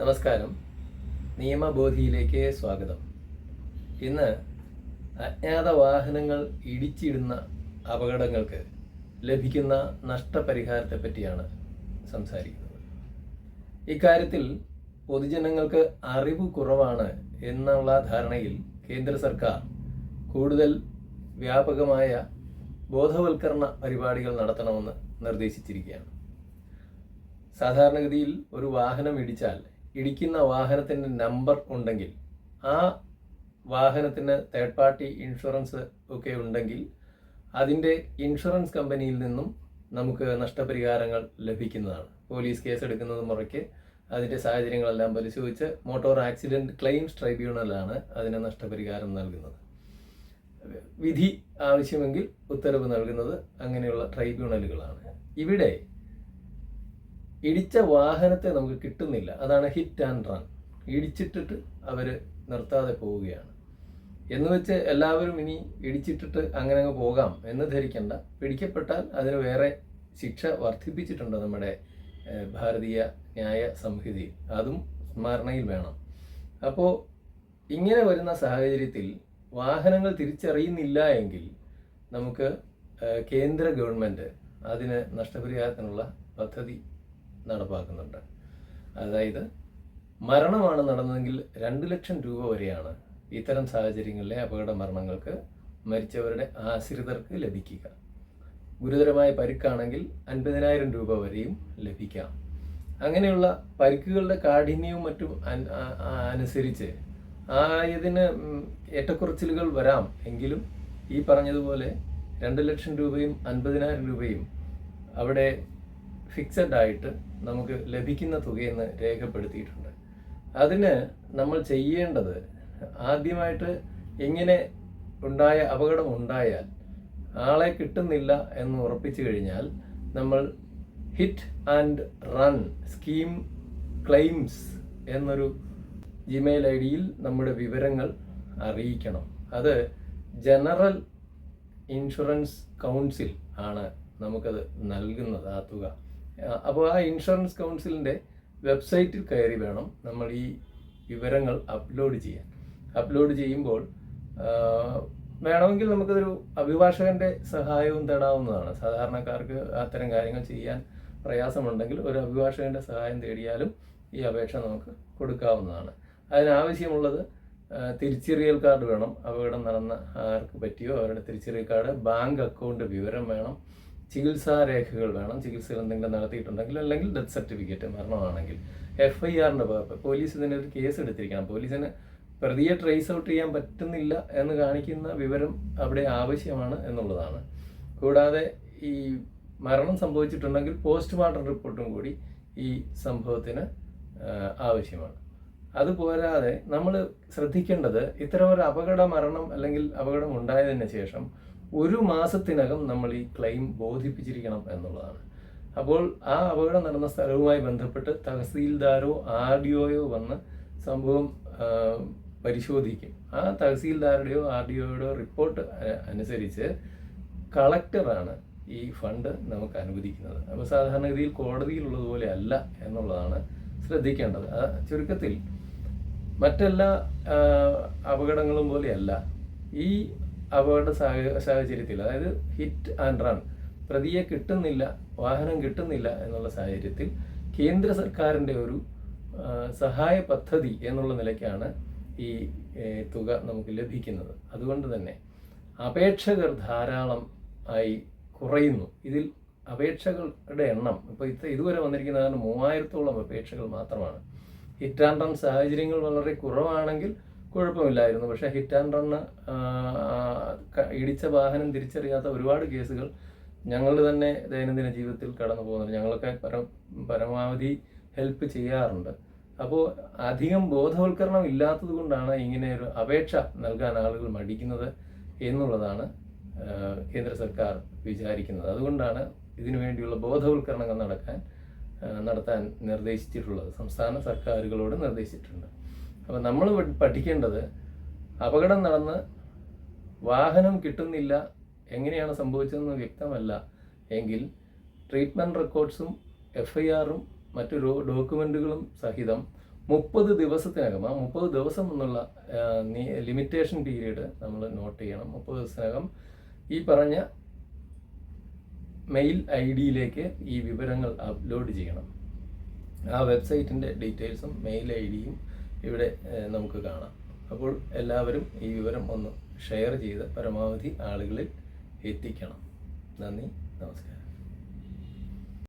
നമസ്കാരം. നിയമബോധിയിലേക്ക് സ്വാഗതം. ഇന്ന് അജ്ഞാത വാഹനങ്ങൾ ഇടിച്ചിടുന്ന അപകടങ്ങൾക്ക് ലഭിക്കുന്ന നഷ്ടപരിഹാരത്തെ പറ്റിയാണ് സംസാരിക്കുന്നത്. ഇക്കാര്യത്തിൽ പൊതുജനങ്ങൾക്ക് അറിവ് കുറവാണ് എന്നുള്ള ധാരണയിൽ കേന്ദ്ര സർക്കാർ കൂടുതൽ വ്യാപകമായ ബോധവൽക്കരണ പരിപാടികൾ നടത്തണമെന്ന് നിർദ്ദേശിച്ചിരിക്കുകയാണ്. സാധാരണഗതിയിൽ ഒരു വാഹനം ഇടിച്ചാൽ ഇടിക്കുന്ന വാഹനത്തിന്റെ നമ്പർ ഉണ്ടെങ്കിൽ ആ വാഹനത്തിന് തേർഡ് പാർട്ടി ഇൻഷുറൻസ് ഒക്കെ ഉണ്ടെങ്കിൽ അതിന്റെ ഇൻഷുറൻസ് കമ്പനിയിൽ നിന്നും നമുക്ക് നഷ്ടപരിഹാരങ്ങൾ ലഭിക്കുന്നതാണ്. പോലീസ് കേസ് എടുക്കുന്നത് മുറയ്ക്ക് അതിന്റെ സാഹചര്യങ്ങളെല്ലാം പരിശോധിച്ച് മോട്ടോർ ആക്സിഡന്റ് ക്ലെയിംസ് ട്രൈബ്യൂണലാണ് അതിന് നഷ്ടപരിഹാരം നൽകുന്നത്. വിധി ആവശ്യമെങ്കിൽ ഉത്തരവ് നൽകുന്നത് അങ്ങനെയുള്ള ട്രൈബ്യൂണലുകളാണ് ഇവിടെ ഇടിച്ച വാഹനത്തെ നമുക്ക് കിട്ടുന്നില്ല. അതാണ് ഹിറ്റ് ആൻഡ് റൺ ഇടിച്ചിട്ടിട്ട് അവർ നിർത്താതെ പോവുകയാണ്. എന്ന് വെച്ച് എല്ലാവരും ഇനി ഇടിച്ചിട്ടിട്ട് അങ്ങനെ അങ്ങ് പോകാം എന്ന് ധരിക്കണ്ട. പിടിക്കപ്പെട്ടാൽ അതിന് വേറെ ശിക്ഷ വർദ്ധിപ്പിച്ചിട്ടുണ്ട് നമ്മുടെ ഭാരതീയ ന്യായ സംഹിതയിൽ. അതും സ്മരണയിൽ വേണം. അപ്പോൾ ഇങ്ങനെ വരുന്ന സാഹചര്യത്തിൽ വാഹനങ്ങൾ തിരിച്ചറിയുന്നില്ല എങ്കിൽ നമുക്ക് കേന്ദ്ര ഗവൺമെന്റ് അതിന് നഷ്ടപരിഹാരത്തിനുള്ള പദ്ധതി നടപ്പാക്കുന്നുണ്ട്. അതായത് മരണമാണ് നടന്നതെങ്കിൽ രണ്ട് ലക്ഷം രൂപ വരെയാണ് ഇത്തരം സാഹചര്യങ്ങളിലെ അപകട മരണങ്ങൾക്ക് മരിച്ചവരുടെ ആശ്രിതർക്ക് ലഭിക്കുക. ഗുരുതരമായ പരിക്കാണെങ്കിൽ അൻപതിനായിരം രൂപ വരെയും ലഭിക്കാം. അങ്ങനെയുള്ള പരിക്കുകളുടെ കാഠിന്യവും മറ്റും അനുസരിച്ച് ആയതിന് ഏറ്റക്കുറച്ചിലുകൾ വരാം എങ്കിലും ഈ പറഞ്ഞതുപോലെ രണ്ട് ലക്ഷം രൂപയും അൻപതിനായിരം രൂപയും അവിടെ ഫിക്സഡ് ആയിട്ട് നമുക്ക് ലഭിക്കുന്ന തുകയെന്ന് രേഖപ്പെടുത്തിയിട്ടുണ്ട്. അതിന് നമ്മൾ ചെയ്യേണ്ടത് ആദ്യമായിട്ട് എങ്ങനെ ഉണ്ടായ അപകടം ഉണ്ടായാൽ ആളെ കിട്ടുന്നില്ല എന്ന് ഉറപ്പിച്ചു കഴിഞ്ഞാൽ നമ്മൾ hit and run scheme claims എന്നൊരു ജിമെയിൽ ഐ ഡിയിൽ നമ്മുടെ വിവരങ്ങൾ അറിയിക്കണം. അത് ജനറൽ ഇൻഷുറൻസ് കൗൺസിൽ ആണ് നമുക്കത് നൽകുന്നത് ആ തുക. അപ്പോൾ ആ ഇൻഷുറൻസ് കൗൺസിലിന്റെ വെബ്സൈറ്റിൽ കയറി വേണം നമ്മൾ ഈ വിവരങ്ങൾ അപ്ലോഡ് ചെയ്യാൻ. അപ്ലോഡ് ചെയ്യുമ്പോൾ വേണമെങ്കിൽ നമുക്കതൊരു അഭിഭാഷകന്റെ സഹായവും തേടാവുന്നതാണ്. സാധാരണക്കാർക്ക് അത്തരം കാര്യങ്ങൾ ചെയ്യാൻ പ്രയാസമുണ്ടെങ്കിൽ ഒരു അഭിഭാഷകന്റെ സഹായം തേടിയാലും ഈ അപേക്ഷ നമുക്ക് കൊടുക്കാവുന്നതാണ്. അതിനാവശ്യമുള്ളത് തിരിച്ചറിയൽ കാർഡ് വേണം. അപകടം നടന്ന ആർക്ക് പറ്റിയോ? അവരുടെ തിരിച്ചറിയൽ കാർഡ് ബാങ്ക് അക്കൗണ്ട് വിവരം വേണം. ചികിത്സാ രേഖകൾ വേണം ചികിത്സകൾ എന്തെങ്കിലും നടത്തിയിട്ടുണ്ടെങ്കിൽ അല്ലെങ്കിൽ ഡെത്ത് സർട്ടിഫിക്കറ്റ് മരണമാണെങ്കിൽ. എഫ് ഐ ആറിന്റെ പകർപ്പ് പോലീസ് ഇതിനൊരു കേസ് എടുത്തിരിക്കണം. പോലീസിന് പ്രതിയെ ട്രേസ് ഔട്ട് ചെയ്യാൻ പറ്റുന്നില്ല എന്ന് കാണിക്കുന്ന വിവരം അവിടെ ആവശ്യമാണ് എന്നുള്ളതാണ്. കൂടാതെ ഈ മരണം സംഭവിച്ചിട്ടുണ്ടെങ്കിൽ പോസ്റ്റ്മോർട്ടം റിപ്പോർട്ടും കൂടി ഈ സംഭവത്തിന് ആവശ്യമാണ്. അതുപോരാതെ നമ്മൾ ശ്രദ്ധിക്കേണ്ടത് ഇത്തരം ഒരു അപകട മരണം അല്ലെങ്കിൽ അപകടം ഉണ്ടായതിന് ശേഷം ഒരു മാസത്തിനകം നമ്മൾ ഈ ക്ലെയിം ബോധിപ്പിച്ചിരിക്കണം എന്നുള്ളതാണ്. അപ്പോൾ ആ അപകടം നടന്ന സ്ഥലവുമായി ബന്ധപ്പെട്ട് തഹസീൽദാരോ ആർ ഡി ഒയോ വന്ന് സംഭവം പരിശോധിക്കും. ആ തഹസീൽദാരുടെയോ ആർ ഡി ഒയുടെയോ റിപ്പോർട്ട് അനുസരിച്ച് കളക്ടറാണ് ഈ ഫണ്ട് നമുക്ക് അനുവദിക്കുന്നത്. അപ്പോൾ സാധാരണഗതിയിൽ കോടതിയിലുള്ളതുപോലെ അല്ല എന്നുള്ളതാണ് ശ്രദ്ധിക്കേണ്ടത്. ചുരുക്കത്തിൽ മറ്റെല്ലാ അപകടങ്ങളും പോലെയല്ല. ഈ അപകട സാഹ- സാഹചര്യത്തിൽ അതായത് ഹിറ്റ് ആൻഡ് റൺ പ്രതിയെ കിട്ടുന്നില്ല വാഹനം കിട്ടുന്നില്ല എന്നുള്ള സാഹചര്യത്തിൽ കേന്ദ്ര സർക്കാരിന്റെ ഒരു സഹായ പദ്ധതി എന്നുള്ള നിലയ്ക്കാണ് ഈ തുക നമുക്ക് ലഭിക്കുന്നത്. അതുകൊണ്ട് തന്നെ അപേക്ഷകർ ധാരാളം ആയി കുറയുന്നു. ഇതിൽ അപേക്ഷകളുടെ എണ്ണം ഇപ്പോൾ ഇത് ഇതുവരെ വന്നിരിക്കുന്നതാണ് മൂവായിരത്തോളം അപേക്ഷകൾ മാത്രമാണ്. ഹിറ്റ് ആൻഡ് റൺ സാഹചര്യങ്ങൾ വളരെ കുറവാണെങ്കിൽ കുഴപ്പമില്ലായിരുന്നു. പക്ഷേ ഹിറ്റ് ആൻഡ് റണ്ണ് ഇടിച്ച വാഹനം തിരിച്ചറിയാത്ത ഒരുപാട് കേസുകൾ ഞങ്ങൾ തന്നെ ദൈനംദിന ജീവിതത്തിൽ കടന്നു പോകുന്നുണ്ട്. ഞങ്ങളൊക്കെ പര പരമാവധി ഹെൽപ്പ് ചെയ്യാറുണ്ട്. അപ്പോൾ അധികം ബോധവൽക്കരണം ഇല്ലാത്തത് കൊണ്ടാണ് ഇങ്ങനെ ഒരു അപേക്ഷ നൽകാൻ ആളുകൾ മടിക്കുന്നത് എന്നുള്ളതാണ് കേന്ദ്ര സർക്കാർ വിചാരിക്കുന്നത്. അതുകൊണ്ടാണ് ഇതിനു വേണ്ടിയുള്ള ബോധവൽക്കരണങ്ങൾ നടക്കാൻ നടത്താൻ നിർദ്ദേശിച്ചിട്ടുള്ളത്. സംസ്ഥാന സർക്കാരുകളോട് നിർദ്ദേശിച്ചിട്ടുണ്ട്. അപ്പോൾ നമ്മൾ പഠിക്കേണ്ടത് അപകടം നടന്ന് വാഹനം കിട്ടുന്നില്ല എങ്ങനെയാണ് സംഭവിച്ചതെന്ന് വ്യക്തമല്ല. എങ്കിൽ ട്രീറ്റ്മെന്റ് റെക്കോർഡ്സും എഫ് ഐ ആറും മറ്റു ഡോക്യുമെന്റുകളും സഹിതം മുപ്പത് ദിവസത്തിനകം ആ മുപ്പത് ദിവസം എന്നുള്ള ലിമിറ്റേഷൻ പീരീഡ് നമ്മൾ നോട്ട് ചെയ്യണം. മുപ്പത് ദിവസത്തിനകം ഈ പറഞ്ഞ മെയിൽ ഐ ഡിയിലേക്ക് ഈ വിവരങ്ങൾ അപ്ലോഡ് ചെയ്യണം. ആ വെബ്സൈറ്റിന്റെ ഡീറ്റെയിൽസും മെയിൽ ഐ ഡിയും ഇവിടെ നമുക്ക് കാണാം. അപ്പോൾ എല്ലാവരും ഈ വിവരം ഒന്ന് ഷെയർ ചെയ്ത് പരമാവധി ആളുകളിൽ എത്തിക്കണം. നന്ദി നമസ്കാരം.